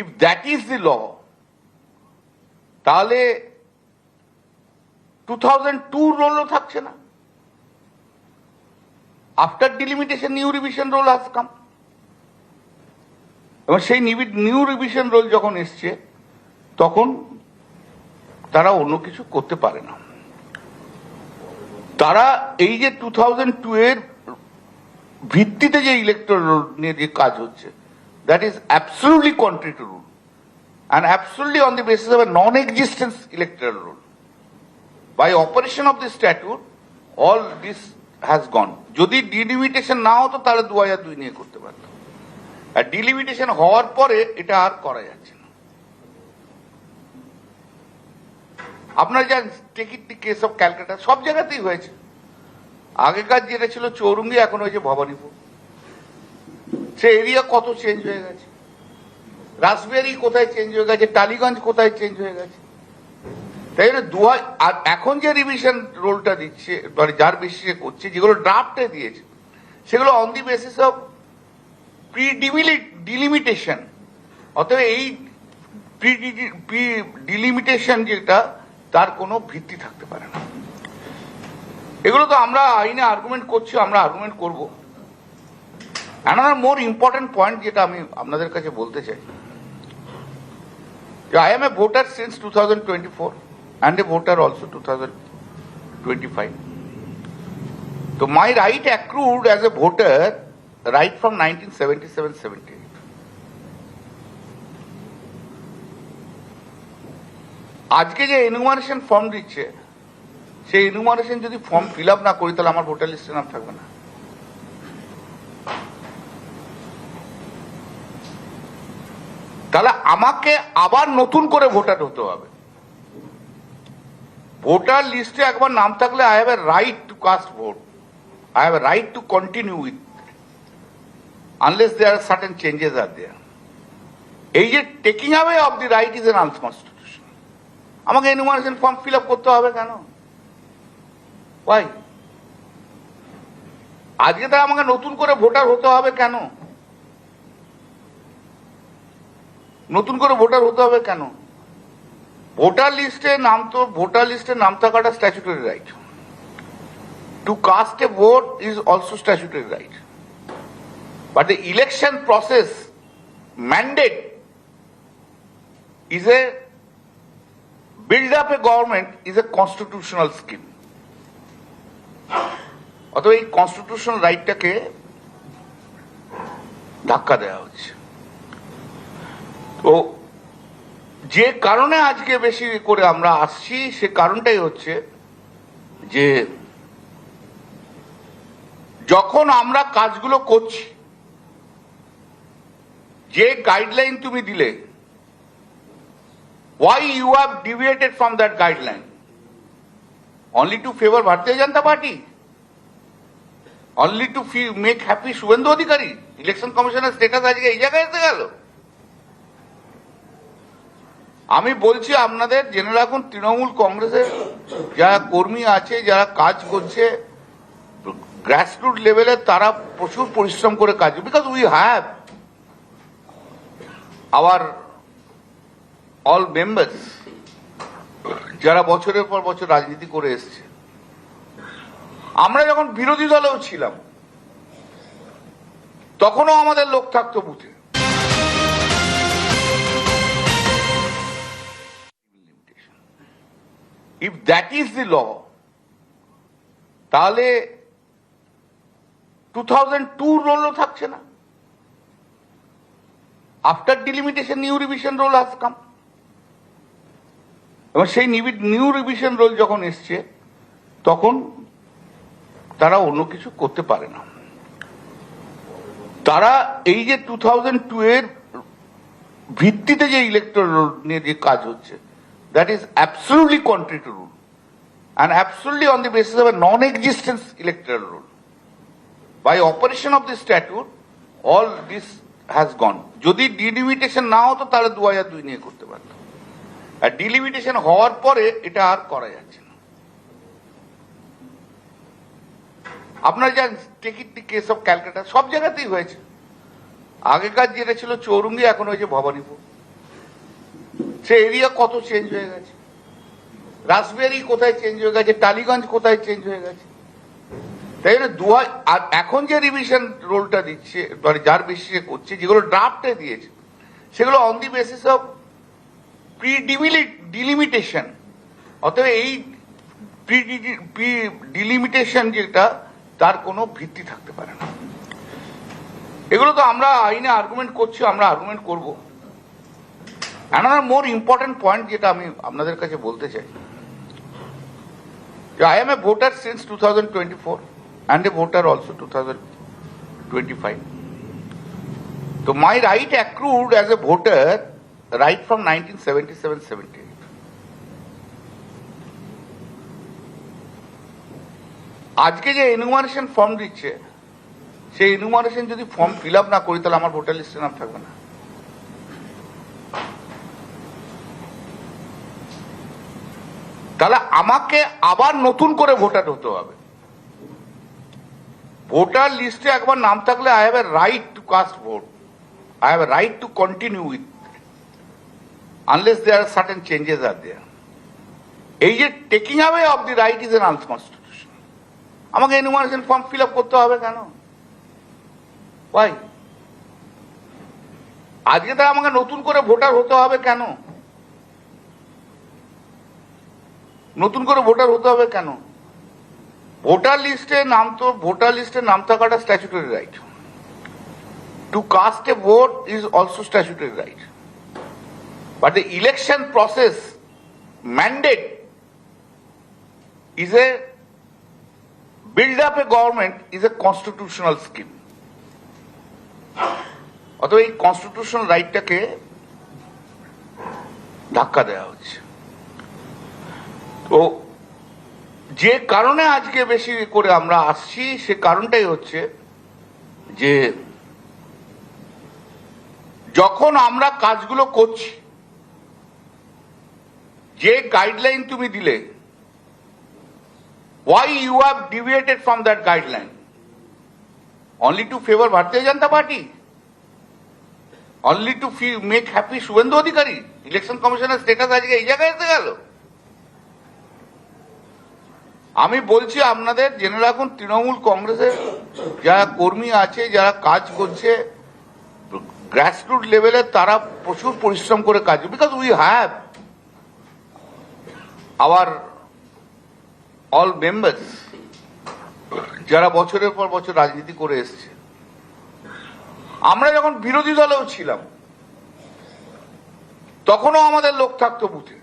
If that is the law তাহলে two thousand two রোলও থাকছে না। After delimitation new revision roll has come এবং সেই নিউ রিভিশন রোল যখন এসছে, তখন তারা অন্য কিছু করতে পারে না। তারা এই যে টু থাউজেন্ড টু এর ভিত্তিতে যে ইলেকট্রাল রোল নিয়ে যে কাজ হচ্ছে is absolutely contrary to rule and absolutely on the basis of a non existence electoral roll by operation of the statute all this has gone যদি ডিলিমিটেশন না হতো তাহলে দু হাজার দুই নিয়ে করতে পারত আর ডিলিমিটেশন হওয়ার পরে এটা আর করা যাচ্ছে না আপনারা জানেন take it the case of Calcutta সব জায়গাতেই হয়েছে আগেকার যেটা ছিল চৌরঙ্গি এখন হয়েছে ভবানীপুর সে এরিয়া কত চেঞ্জ হয়ে গেছে? রাসবিহারি কোথায় চেঞ্জ হয়ে গেছে? টালিগঞ্জ কোথায় চেঞ্জ হয়ে গেছে? তাই জন্য দু হাজার- আর এখন যে রিভিশন রোলটা দিচ্ছে মানে যার বেশি করছে, যেগুলো ড্রাফটে দিয়েছে, সেগুলো on the basis of pre delimitation অতএব এই প্রি ডিলিমিটেশন যেটা, তার কোনো ভিত্তি থাকতে পারে না। এগুলো তো আমরা আইনে আর্গুমেন্ট করছি, আমরা আর্গুমেন্ট করব। অ্যানাদার মোর ইম্পর্টেন্ট পয়েন্ট যেটা আমি আপনাদের কাছে বলতে চাই I am a voter since 2024 and a voter also 2025. So my right accrued as a voter right from 1977-78. আজকে যে এনুমারেশন ফর্ম দিচ্ছে, সেই এনুমারেশন যদি ফর্ম ফিল আপ না করি, তাহলে আমার ভোটার লিস্টে নাম থাকবে না তাহলে আমাকে আবার নতুন করে ভোটার হতে হবে। ভোটার লিস্টে একবার নাম থাকলে I have a right to cast vote I have a right to continue with unless there are certain changes are there এই যে taking away of the right is an unconstitutional আমাকে enumeration form fill up করতে হবে কেন? Y আজকে তারা আমাকে নতুন করে ভোটার হতে হবে কেন? নতুন করে ভোটার হতে হবে কেন? ভোটার লিস্টে নাম তো, ভোটার লিস্টে নাম থাকাটা statutory right to cast a vote is also statutory right but the election process mandate is a, build up a government is a constitutional scheme অথবা এই কনস্টিটিউশনাল রাইটটাকে ধাক্কা দেওয়া হচ্ছে। তো যে কারণে আজকে বেশি করে আমরা আসছি, সে কারণটাই হচ্ছে যে যখন আমরা কাজগুলো করছি, যে গাইডলাইন তুমি দিলে why you have deviated from that guideline only to favour Bharatiya Janata Party only to make happy Suvendu Adhikari election কমিশনের স্টেটাস আজকে এই জায়গায় এসে গেল। আমি বলছি আপনাদের, জেনে রাখুন, তৃণমূল কংগ্রেসের যারা কর্মী আছে, যারা কাজ করছে গ্রাসরুট লেভেলে তারা প্রচুর পরিশ্রম করে কাজ because we have our all members যারা বছরের পর বছর রাজনীতি করে এসছে। আমরা যখন বিরোধী দলেও ছিলাম, তখনও আমাদের লোক থাকতো বুথে। If that is the law তাহলে টু থাউজেন্ড টু রোলও থাকছে না। After delimitation new revision roll has come এবং সেই নিউ রিভিশন রোল যখন এসছে, তখন তারা অন্য কিছু করতে পারে না। তারা এই যে টু থাউজেন্ড টু এর ভিত্তিতে যে ইলেকট্রাল রোল নিয়ে যে কাজ হচ্ছে is absolutely contrary to rule and absolutely on the basis of a non existence electoral roll by operation of the statute all this has gone যদি ডিলিমিটেশন না হতো তাহলে দু হাজার দুই নিয়ে করতে পারত আর ডিলিমিটেশন হওয়ার পরে এটা আর করা যাচ্ছে না। আপনারা জানেন টিকিট কেস অফ ক্যালকাটা সব জায়গাতেই হয়েছে। আগেকার যেটা ছিল চৌরঙ্গি, এখন হয়েছে ভবানীপুর। সে এরিয়া কত চেঞ্জ হয়ে গেছে? রাসবেরি কোথায় চেঞ্জ হয়ে গেছে? টালিগঞ্জ কোথায় চেঞ্জ হয়ে গেছে? তাই জন্য দু হাজার- আর এখন যে রিভিশন রোলটা দিচ্ছে মানে যার বেশি করছে, যেগুলো ড্রাফটে দিয়েছে, সেগুলো on the basis of pre delimitation অতএব এই প্রি ডিলিমিটেশন যেটা, তার কোনো ভিত্তি থাকতে পারে না। এগুলো তো আমরা আইনে আর্গুমেন্ট করছি, আমরা আর্গুমেন্ট করব। অ্যানাদার মোর ইম্পর্টেন্ট পয়েন্ট যেটা আমি আপনাদের কাছে বলতে চাই I am a voter since two thousand twenty four and a voter also two twenty five তো my right accrued as a voter right from nineteen seventy seven seventy আজকে যে enumeration form দিচ্ছে, সেই এনুমারেশন যদি form fill up না করি, তাহলে আমার ভোটার লিস্টে নাম থাকবে না। তাহলে আমাকে আবার নতুন করে ভোটার হতে হবে। ভোটার লিস্টে একবার নাম থাকলে I have a right to cast vote I have a right to continue with unless there are certain changes are there এই যে taking away of the right is an unconstitutional আমাকে enumeration form fill up করতে হবে কেন? Y আজকে তার আমাকে নতুন করে ভোটার হতে হবে কেন? নতুন করে ভোটার হতে হবে কেন? ভোটার লিস্টে নাম তো, ভোটার লিস্টে নাম থাকাটা statutory right to cast a vote is also statutory right but the election process mandate is a, build up a government is a constitutional scheme. অথবা এই কনস্টিটিউশনাল রাইটটাকে ধাক্কা দেওয়া হচ্ছে। তো যে কারণে আজকে বেশি করে আমরা আসছি, সে কারণটাই হচ্ছে যে যখন আমরা কাজগুলো করছি, যে গাইডলাইন তুমি দিলে why you have deviated from that guideline only to favour Bharatiya Janata Party only to make happy Suvendu Adhikari election কমিশনের স্টেটাস আজকে এই জায়গায় এসে গেল? আমি বলছি আপনাদের, জেনে রাখুন, তৃণমূল কংগ্রেসের যারা কর্মী আছে, যারা কাজ করছে গ্রাসরুট লেভেলে তারা প্রচুর পরিশ্রম করে কাজ because we have our all members যারা বছরের পর বছর রাজনীতি করে এসছে। আমরা যখন বিরোধী দলেও ছিলাম, তখনও আমাদের লোক থাকতো বুথে।